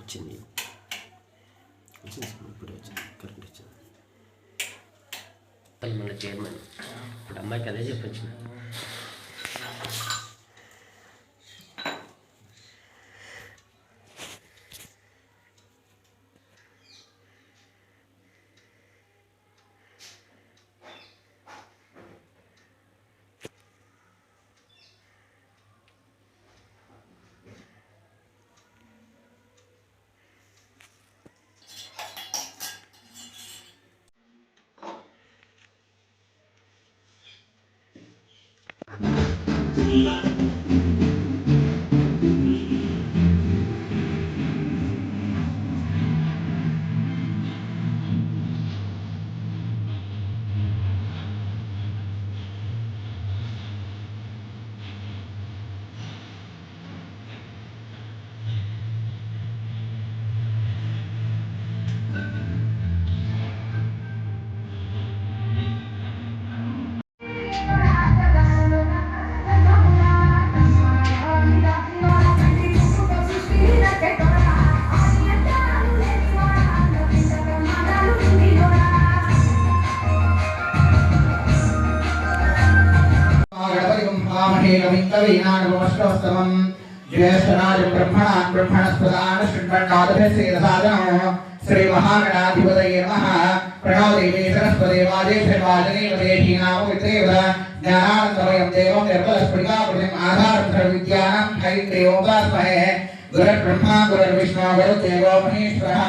వచ్చింది. వచ్చింది సార్ ఇప్పుడే వచ్చింది కరెంట్ వచ్చింది. మన చైర్మన్. ఇప్పుడు అమ్మాయికి అదే చెప్పొచ్చింది me కవీనాడు మోష్టోత్తమం జ్యేష్ఠరాజు బ్రహ్మణాన్ బ్రహ్మణస్పదాన శృంభణాదభిశీలసాధనం శ్రీ మహాగణాధిపతయ నమ ప్రణోదేవీ సరస్వదేవాదేశవాజనేవదేశీనామవిదేవ జ్ఞానానందమయం దేవం నిర్మలస్ఫుటికాకృతిం ఆధారత్ర విద్యానం హైం దేవోపాస్మహే గురుర్బ్రహ్మా గురుర్విష్ణు గురుదేవో మహేశ్వరः.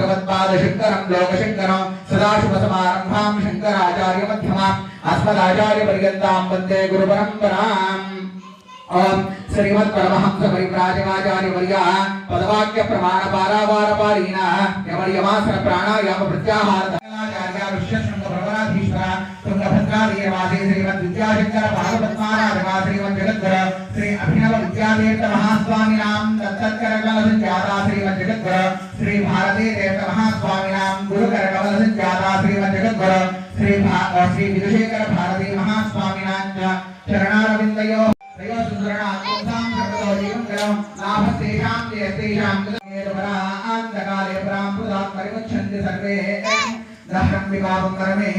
भगवत्पादशङ्करम् लोकशङ्करम् सदाशिवसमारम्भाम् शङ्कराचार्यमध्यमाम् अस्मदाचार्यपर्यन्ताम् वंदे गुरुपरम्पराम्। ओम श्रीमत् परमहंस परिव्राजकाचार्य वर्या पदवाक्य प्रमाण पारावार पारीण प्राणायाम प्रत्याहार श्री अभिनव विद्यादेव महास्वामिनां दत्तत्करकल అనంతరం నాభ తేషాం తేషాం అంధకారే ప్రాంపుదాత్ పరిగచ్చంది సర్వే. దహనం విభావం పరమే.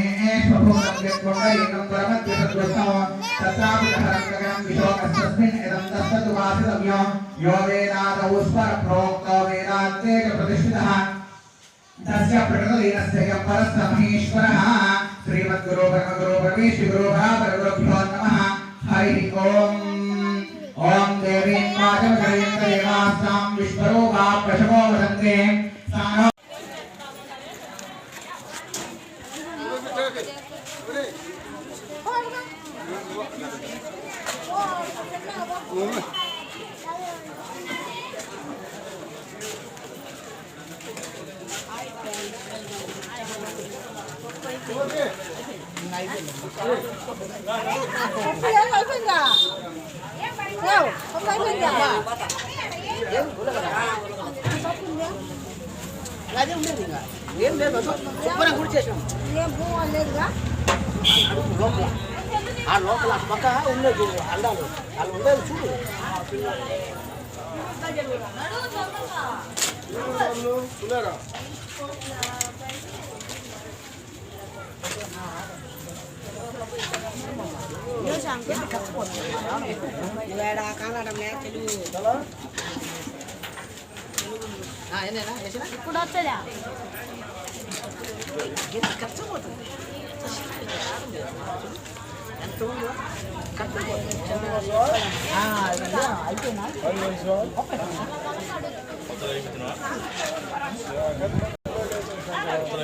స్వభూతం వ్యక్తం పరమత్య సద్వృష్టం తత్రాపి దహరంగకరం విశోకస్తస్మిన్ శ్రీమద్గురు హరి ఓం. ॐ देवीं वाचमकरयन्त देवास्तां विश्वरूपा प्रशमो वदन्ते सानो ఏం అయిపోయిందా ఏవ్, ఒక అయిపోయిందా అదే ఉండేది ఇంకా ఏం లేదు గుడి చేసాం ఏం పువ్వు లేదుగా లోపల ఆ లోపల పక్క ఉండేది అల్లాలు వాళ్ళు ఉండేది చూడు ఇవాడ కాలడం తెలుగు ఇప్పుడు వస్తుందా ఖర్చు పోతుంది ఎంత ఉందో ఖర్చు అయిపోయినా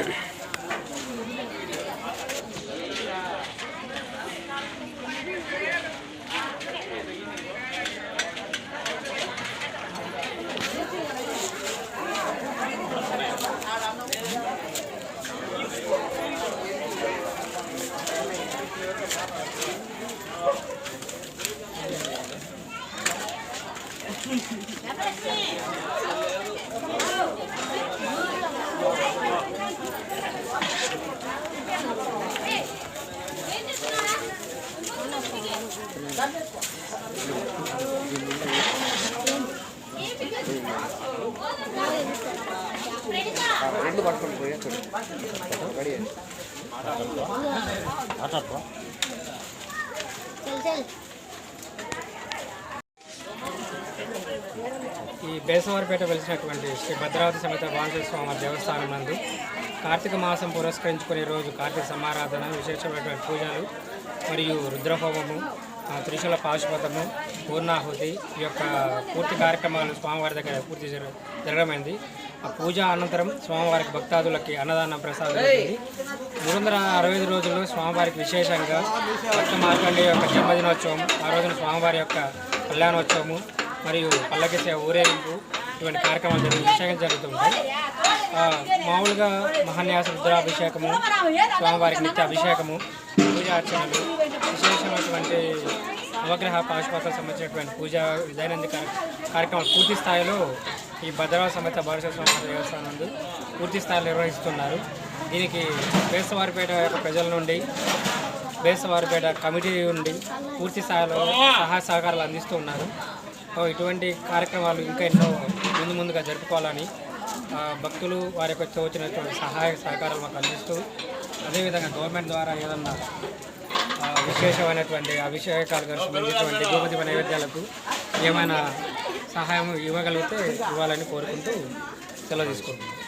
Okay. ఈ బేసవారిపేట వెలిసినటువంటి శ్రీ భద్రావతి సమేత బాంజల స్వామి దేవస్థానం నందు కార్తీక మాసం పురస్కరించుకునే రోజు కార్తీక సమారాధన విశేషమైనటువంటి పూజలు మరియు రుద్రహోమము ఆ, త్రిశూల పాశుపతము పూర్ణాహుతి ఈ యొక్క పూర్తి కార్యక్రమాలు స్వామివారి దగ్గర పూర్తి జర- జరగమైంది ఆ పూజ అనంతరం స్వామివారికి భక్తాదులకి అన్నదానం ప్రసాదం జరిగింది మూడు వందల అరవై ఐదు రోజుల్లో స్వామివారికి విశేషంగా భక్త మార్కండే యొక్క జన్మదినోత్సవం ఆ రోజున స్వామివారి యొక్క కళ్యాణోత్సవము మరియు పల్లకి సేవ ఊరేగింపు ఇటువంటి కార్యక్రమాలు జరిగి విశేషంగా జరుగుతుంటాయి. మామూలుగా మహాన్యాస రుద్రాభిషేకము స్వామివారికి నిత్య అభిషేకము పూజా అర్చనలు విశేషమైనటువంటి నవగ్రహ పాశుపత సంబంధించినటువంటి పూజ దైనందిక కార్యక్రమాలు పూర్తి స్థాయిలో ఈ భద్రావతి సమేత భారత స్వామి దేవస్థానం పూర్తి స్థాయిలో నిర్వహిస్తున్నారు. దీనికి బేసవారిపేట యొక్క ప్రజల నుండి బేసవారిపేట కమిటీ నుండి పూర్తి స్థాయిలో సహాయ సహకారాలు అందిస్తూ ఉన్నారు ఇటువంటి కార్యక్రమాలు ఇంకా ఎన్నో ముందు ముందుగా జరుపుకోవాలని భక్తులు వారి యొక్క వచ్చినటువంటి సహాయ సహకారాలు మాకు అందిస్తూ అదేవిధంగా గవర్నమెంట్ ద్వారా ఏదన్నా విశేషమైనటువంటి అభిషేకాలు సంబంధించినటువంటి గోపతి నైవేద్యాలకు ఏమైనా సహాయం ఇవ్వగలిగితే ఇవ్వాలని కోరుకుంటూ సెలవు తీసుకుంటున్నాను